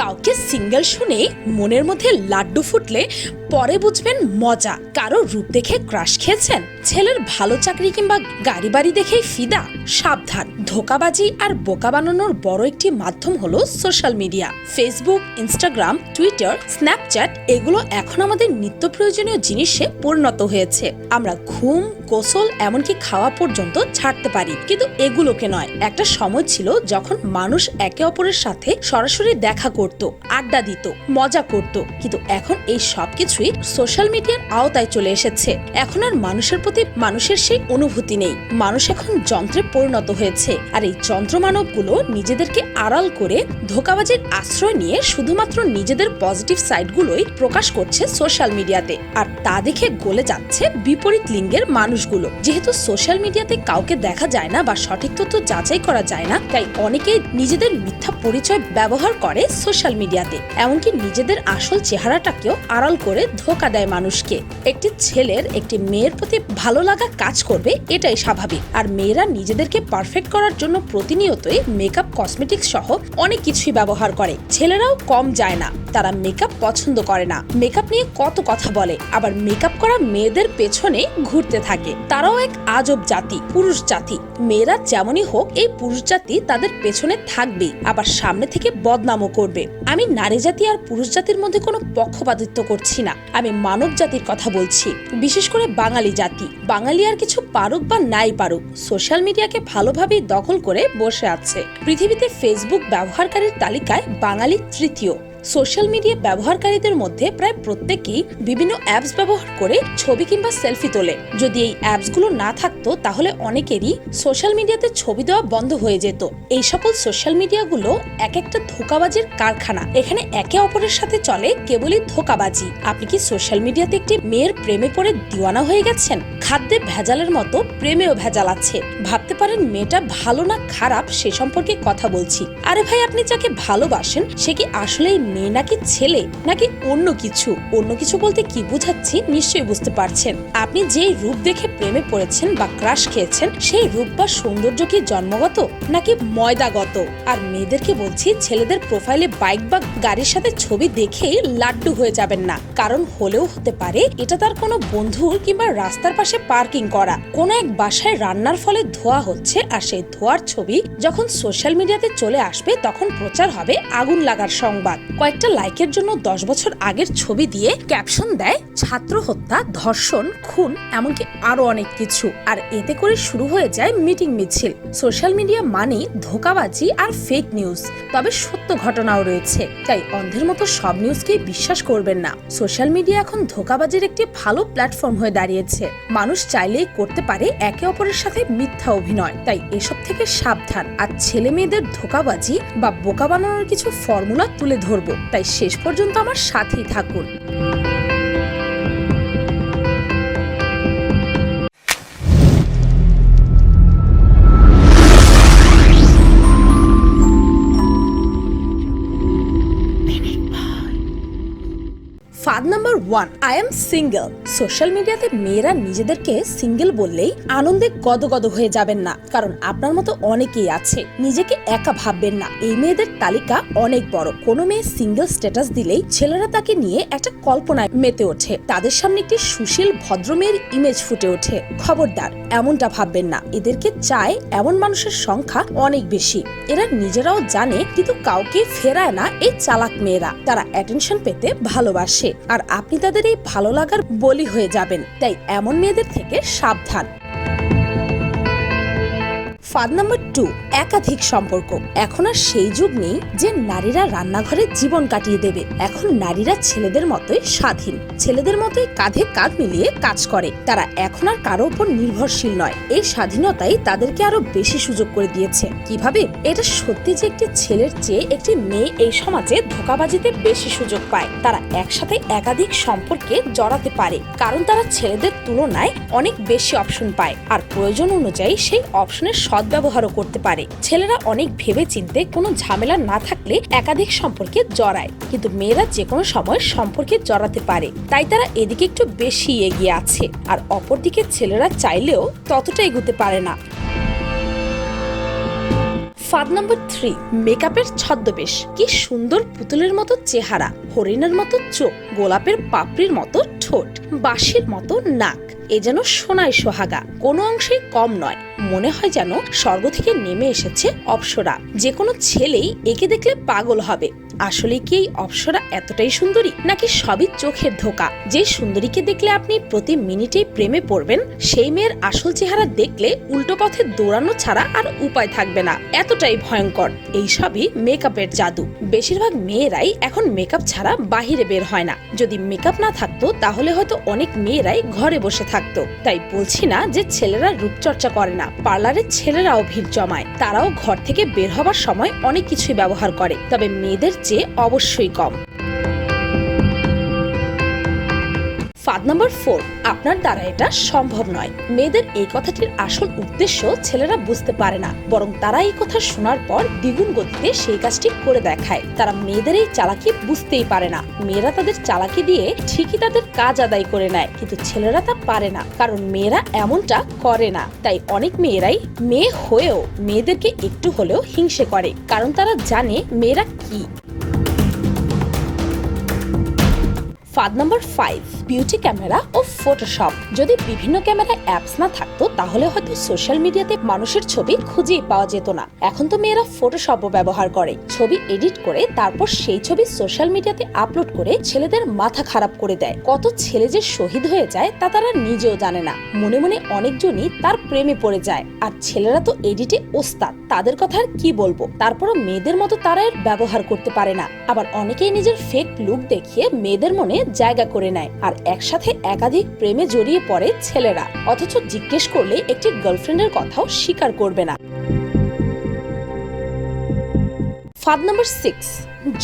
কাউকে সিঙ্গেল শুনে মনের মধ্যে লাড্ডু ফুটলে পরে বুঝবেন মজা। কারও রূপ দেখে ক্রাশ খেয়েছেন, ছেলের ভালো চাকরি কিংবা গাড়ি বাড়ি দেখেই ফিদা। সাবধান, ধোকাবাজি আর বোকা বানানোর বড় একটি মাধ্যম হলো social media Facebook Instagram Twitter Snapchat এগুলো এখন আমাদের নিত্য প্রয়োজনীয় জিনিসে পরিণত হয়েছে। আমরা ঘুম গোসল এমনকি খাওয়া পর্যন্ত ছাড়তে পারি। কিন্তু এগুলোকে নয়। একটা সময় ছিল যখন মানুষ একে অপরের সাথে সরাসরি দেখা করত, আড্ডা দিত, মজা করত। কিন্তু এখন এই সবকিছুই সোশ্যাল মিডিয়ার আওতায় চলে এসেছে। এখন আর মানুষের প্রতি মানুষের সেই অনুভূতি নেই। মানুষ এখন যন্ত্রে পরিণত হয়েছে। আর এই যন্ত্র যন্ত্রমানবগুলো নিজেদেরকে আড়াল করে ধোকাবাজির আশ্রয় নিয়ে শুধুমাত্র নিজেদের পজিটিভ সাইডগুলোই প্রকাশ করছে সোশ্যাল মিডিয়াতে। আর তা দেখে গলে যাচ্ছে বিপরীত লিঙ্গের মানুষগুলো। যেহেতু সোশ্যাল মিডিয়াতে কাউকে দেখা যায় না বা সঠিক তথ্য যাচাই করা যায় না, তাই অনেকেই নিজেদের মিথ্যা পরিচয় ব্যবহার করে সোশ্যাল মিডিয়াতে এমনকি নিজেদের আসল চেহারাটাকেও আড়াল করে ধোকা দেয় মানুষকে। একটি ছেলের একটি মেয়ের প্রতি ভালো লাগা কাজ করবে, এটাই স্বাভাবিক। আর মেয়েরা নিজেদেরকে পারফেক্ট করার জন্য প্রতিনিয়তই মেকআপ কসমেটিক্স সহ অনেক কিছুই ব্যবহার করে। ছেলেরাও কম যায় না, তারা মেকআপ পছন্দ করে না। মেকআপ নিয়ে কত কথা বলে, আবার মেকআপ করা মেয়েদের পেছনে ঘুরতে থাকে। তারাও এক আজব জাতি, পুরুষ জাতি। মেয়েরা যেমনই হোক, এই পুরুষ জাতি তাদের পেছনে থাকবেই, আবার সামনে থেকে বদনামও করবে। আমি নারী জাতি আর পুরুষ জাতির মধ্যে কোনো পক্ষপাতিত্ব করছি না। আমি মানব জাতির কথা বলছি। বিশেষ করে বাঙালি জাতি। বাঙালি আর কিছু পারুক বা নাই পারুক, সোশ্যাল মিডিয়াকে ভালোভাবেই দখল করে বসে আছে। পৃথিবীতে ফেসবুক ব্যবহারকারীর তালিকায় বাঙালি তৃতীয়। সোশ্যাল মিডিয়া ব্যবহারকারীদের মধ্যে প্রায় প্রত্যেকেই বিভিন্ন অ্যাপস ব্যবহার করে ছবি কিংবা সেলফি তোলে। যদি এই অ্যাপসগুলো না থাকতো, তাহলে অনেকেরই সোশ্যাল মিডিয়াতে ছবি দেওয়া বন্ধ হয়ে যেত। এই সকল সোশ্যাল মিডিয়াগুলো এক একটা ধোকাবাজির কারখানা। এখানে একে অপরের সাথে চলে কেবলই ধোকাবাজি। আপনি কি সোশ্যাল মিডিয়াতে একটি মেয়ের প্রেমে পড়ে দিওয়ানা হয়ে গেছেন? খাদ্যে ভেজালের মতো প্রেমেও ভেজাল আছে। ভাবতে পারেন মেয়েটা ভালো না খারাপ সে সম্পর্কে কথা বলছি। আরে ভাই, আপনি যাকে ভালোবাসেন, সে কি আসলেই মেয়ে নাকি ছেলে, নাকি অন্য কিছু? অন্য কিছু বলতে কি বুঝাচ্ছি নিশ্চয়ই বুঝতে পারছেন। আপনি যেই রূপ দেখে প্রেমে পড়েছেন বা ক্রাশ খেয়েছেন, সেই রূপ বা সৌন্দর্য কি জন্মগত, নাকি ময়দাগত? আর মেয়েদেরকে বলছি, ছেলেদের প্রোফাইলে বাইক বা গাড়ির সাথে ছবি দেখেই লাড্ডু হয়ে যাবেন না। কারণ হলেও হতে পারে, এটা তার কোনো বন্ধুর কিংবা রাস্তার পাশে পার্কিং করা। কোনো এক বাসায় রান্নার ফলে ধোয়া হচ্ছে, আর সেই ধোয়ার ছবি যখন সোশ্যাল মিডিয়াতে চলে আসবে, তখন প্রচার হবে আগুন লাগার সংবাদ। কয়েকটা লাইকের জন্য দশ বছর আগের ছবি দিয়ে ক্যাপশন দেয়, ছাত্র হত্যা, ধর্ষণ, খুন, এমনকি আরও অনেক কিছু। আর এতে করে শুরু হয়ে যায় মিটিং মিছিল। সোশ্যাল মিডিয়া মানেই ধোকাবাজি আর ফেক নিউজ তবে সত্য ঘটনাও রয়েছে। তাই অন্ধের মতো সব নিউজকেই বিশ্বাস করবেন না। সোশ্যাল মিডিয়া এখন ধোকাবাজির একটি ভালো প্ল্যাটফর্ম হয়ে দাঁড়িয়েছে। মানুষ চাইলেই করতে পারে একে অপরের সাথে মিথ্যা অভিনয়। তাই এসব থেকে সাবধান। আর ছেলে মেয়েদের ধোকাবাজি বা বোকা বানানোর কিছু ফর্মুলা তুলে ধরবো। তাই শেষ পর্যন্ত আমার সাথেই থাকুন। One I am single social মিডিয়াতে মেয়েরা নিজেদেরকে সিঙ্গেল বললেই আনন্দে গদগদ হয়ে যাবেন না। কারণ আপনার মতো অনেকেই আছে। নিজেকে একা ভাববেন না। এই মেয়েদের তালিকা অনেক বড়। কোনো মেয়ে সিঙ্গেল স্ট্যাটাস দিলেই ছেলেরা তাকে নিয়ে একটা কল্পনায় মেতে ওঠে। তাদের সামনে একটি সুশীল ভদ্র মেয়ের ইমেজ ফুটে ওঠে। খবরদার, এমনটা ভাববেন না। এদেরকে চায় এমন মানুষের সংখ্যা অনেক বেশি। এরা নিজেরাও জানে, কিন্তু কাউকে ফেরায় না এই চালাক মেয়েরা। তারা অ্যাটেনশন পেতে ভালোবাসে। আর আপনি এই ভালো লাগার বলি হয়ে যাবেন। তাই এমন মেয়েদের থেকে সাবধান। ফাদ নাম্বার টু একাধিক সম্পর্ক। এখন আর সেই যুগ নেই যে নারীরা রান্নাঘরে জীবন কাটিয়ে দেবে। এখন নারীরা ছেলেদের মতোই স্বাধীন। ছেলেদের মতোই কাঁধে কাঁধ মিলিয়ে কাজ করে। তারা এখন আর কারও উপর নির্ভরশীল নয়। এই স্বাধীনতাই তাদেরকে আরও বেশি সুযোগ করে দিয়েছে। কীভাবে? এটা সত্যি যে একটি ছেলের চেয়ে একটি মেয়ে এই সমাজে ধোকাবাজিতে বেশি সুযোগ পায়। তারা একসাথে একাধিক সম্পর্কে জড়াতে পারে। কারণ তারা ছেলেদের তুলনায় অনেক বেশি অপশন পায়। আর প্রয়োজন অনুযায়ী সেই অপশনের সদ্ব্যবহারও করতে পারে। ছেলেরা অনেক ভেবে চিনতে কোনো ঝামেলা না থাকলে একাধিক সম্পর্কে জড়ায়, কিন্তু মেয়েরা যে কোনো সময় সম্পর্কে জড়াতে পারে। তাই তারা এদিকে একটু বেশি এগিয়ে আছে, আর অপরদিকে ছেলেরা চাইলেও ততটা এগোতে পারে না। ফাঁদ নাম্বার থ্রি, মেকআপের ছদ্মবেশ। কি সুন্দর পুতুলের মতো চেহারা, হরিণের মতো চোখ, গোলাপের পাপড়ির মতো ঠোঁট, বাঁশির মতো নাক। এ যেন সোনায় সোহাগা, কোনো অংশেই কম নয়। মনে হয় যেন স্বর্গ থেকে নেমে এসেছে অপ্সরা। যে কোনো ছেলেই একে দেখলে পাগল হবে। আসলে কি এই অপ্সরা এতটাই সুন্দরী? নাকি সবই চোখের ধোকা? যে সুন্দরীকে দেখলে আপনি প্রতি মিনিটেই প্রেমে পড়বেন, সেই মেয়ের আসল চেহারা দেখলে উল্টো পথে দৌড়ানো ছাড়া আর উপায় থাকবে না। এতটাই ভয়ঙ্কর। এই সবই মেকআপের জাদু। বেশিরভাগ মেয়েরাই এখন মেকআপ ছাড়া বাহিরে বের হয় না। যদি মেকআপ না থাকতো, তাহলে হয়তো অনেক মেয়েরাই ঘরে বসে থাকতো। তাই বলছি না যে ছেলেরা রূপচর্চা করে না। পার্লারের ছেলেরাও ভিড় জমায়। তারাও ঘর থেকে বের হবার সময় অনেক কিছুই ব্যবহার করে। তবে মেয়েদের চেয়ে অবশ্যই কম। ফাঁদ নাম্বার ফোর, আপনার দ্বারা এটা সম্ভব নয়। মেয়েদের এই কথাটির আসল উদ্দেশ্য ছেলেরা বুঝতে পারে না, বরং তারা এই কথা শোনার পর দ্বিগুণ গতিতে সেই কাজটি করে দেখায়। তারা মেয়েদের এই চালাকি বুঝতেই পারে না। মেয়েরা তাদের চালাকি দিয়ে ঠিকই তাদের কাজ আদায় করে নেয়, কিন্তু ছেলেরা তা পারে না, কারণ মেয়েরা এমনটা করে না। তাই অনেক মেয়েরাই মেয়ে হয়েও মেয়েদেরকে একটু হলেও হিংসে করে, কারণ তারা জানে মেয়েরা কি। ফাঁদ নাম্বার ফাইভ বিউটি ক্যামেরা ও ফটোশপ যদি বিভিন্ন ক্যামেরা অ্যাপস না থাকতো, তাহলে হয়তো সোশ্যাল মিডিয়াতে মানুষের ছবি খুঁজেই পাওয়া যেত না। এখন তো মেয়েরা ফটোশপও ব্যবহার করে। ছবি এডিট করে, তারপর সেই ছবি সোশ্যাল মিডিয়াতে আপলোড করে ছেলেদের মাথা খারাপ করে দেয়। কত ছেলে যে শহীদ হয়ে যায়, তা তারা নিজেও জানে না। মনে মনে অনেকজনই তার প্রেমে পড়ে যায়। আর ছেলেরা তো এডিটে ওস্তাদ, তাদের কথা আর কি বলব? তারপরও মেয়েদের মতো তারা এর ব্যবহার করতে পারে না। আবার অনেকেই নিজের ফেক লুক দেখিয়ে মেয়েদের মনে জায়গা করে নেয় আর একসাথে একাধিক প্রেমে জড়িয়ে পড়ে ছেলেরা। অথচ জিজ্ঞেস করলে একটি গার্লফ্রেন্ডের কথাও স্বীকার করবে না। ফাঁদ নাম্বার সিক্স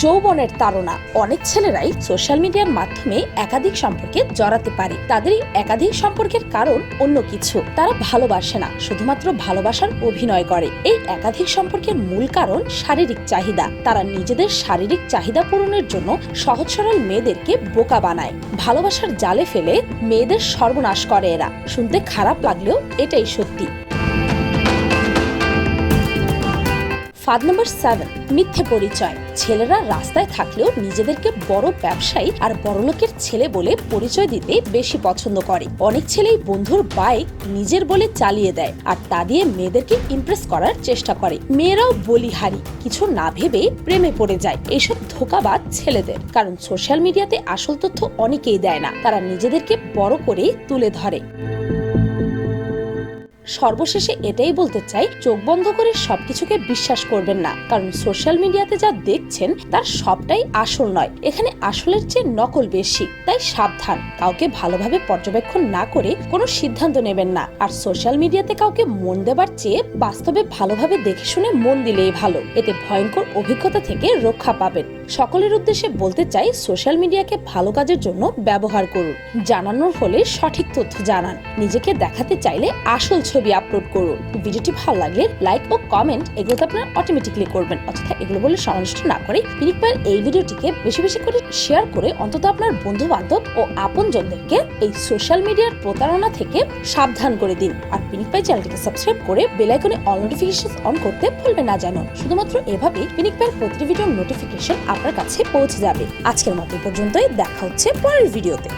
যৌবনের তাড়না। অনেক ছেলেরাই সোশ্যাল মিডিয়ার মাধ্যমে একাধিক সম্পর্কে জড়াতে পারে। তাদের একাধিক সম্পর্কের কারণ অন্য কিছু। তারা ভালোবাসে না, শুধুমাত্র ভালোবাসার অভিনয় করে। এই একাধিক সম্পর্কের মূল কারণ শারীরিক চাহিদা। তারা নিজেদের শারীরিক চাহিদা পূরণের জন্য সহজ সরল মেয়েদেরকে বোকা বানায়। ভালোবাসার জালে ফেলে মেয়েদের সর্বনাশ করে এরা। শুনতে খারাপ লাগলেও এটাই সত্যি। ফাঁদ নাম্বার সেভেন মিথ্যে পরিচয়। ছেলেরা রাস্তায় থাকলেও নিজেদেরকে বড় ব্যবসায়ী আর বড়লোকের ছেলে বলে পরিচয় দিতে বেশি পছন্দ করে। অনেক ছেলেই বন্ধুর বাইক নিজের বলে চালিয়ে দেয় আর তা দিয়ে মেয়েদেরকে ইমপ্রেস করার চেষ্টা করে। মেয়েরাও বলিহারি, কিছু না ভেবে প্রেমে পড়ে যায়। এসব ধোকাবাদ ছেলেদের, কারণ সোশ্যাল মিডিয়াতে আসল তথ্য অনেকেই দেয় না। তারা নিজেদেরকে বড় করে তুলে ধরে। সর্বশেষে এটাই বলতে চাই, চোখ বন্ধ করে সবকিছুকে বিশ্বাস করবেন না। কারণ সোশ্যাল মিডিয়াতে যা দেখছেন, তার সবটাই আসল নয়। এখানে আসলের চেয়ে নকল বেশি, তাই সাবধান। কাউকে ভালোভাবে পর্যবেক্ষণ না করে কোনো সিদ্ধান্ত নেবেন না। আর সোশ্যাল মিডিয়াতে কাউকে মন দেবার চেয়ে বাস্তবে ভালোভাবে দেখে শুনে মন দিলেই ভালো। এতে ভয়ঙ্কর অভিজ্ঞতা থেকে রক্ষা পাবেন। সকলের উদ্দেশ্যে বলতে চাই সোশ্যাল মিডিয়াকে ভালো কাজের জন্য ব্যবহার করুন। জানানোর হলে সঠিক তথ্য জানান। নিজেকে দেখাতে চাইলে আসল ছবি আপলোড করুন। ভিডিওটি ভালো লাগলে লাইক ও কমেন্ট এগুলো তো আপনারা অটোমেটিকলি করবেন। অর্থাৎ এগুলো বলে সমালোচ না করে পিনিক এই ভিডিওটিকে বেশি বেশি করে শেয়ার করে অন্তত আপনার বন্ধু বান্ধব ও আপনজনদেরকে এই সোশ্যাল মিডিয়ার প্রতারণা থেকে সাবধান করে দিন। আর পিনিক চ্যানেলটিকে সাবস্ক্রাইব করে বেল আইকনে অল নোটিফিকেশন অন করতে ভুলবেন না জানো শুধুমাত্র এভাবেই পিনিক প্রতিটি ভিডিওর নোটিফিকেশন আপনার কাছে পৌঁছে যাবে। আজকের মতো পর্যন্তই। দেখা হচ্ছে পরের ভিডিওতে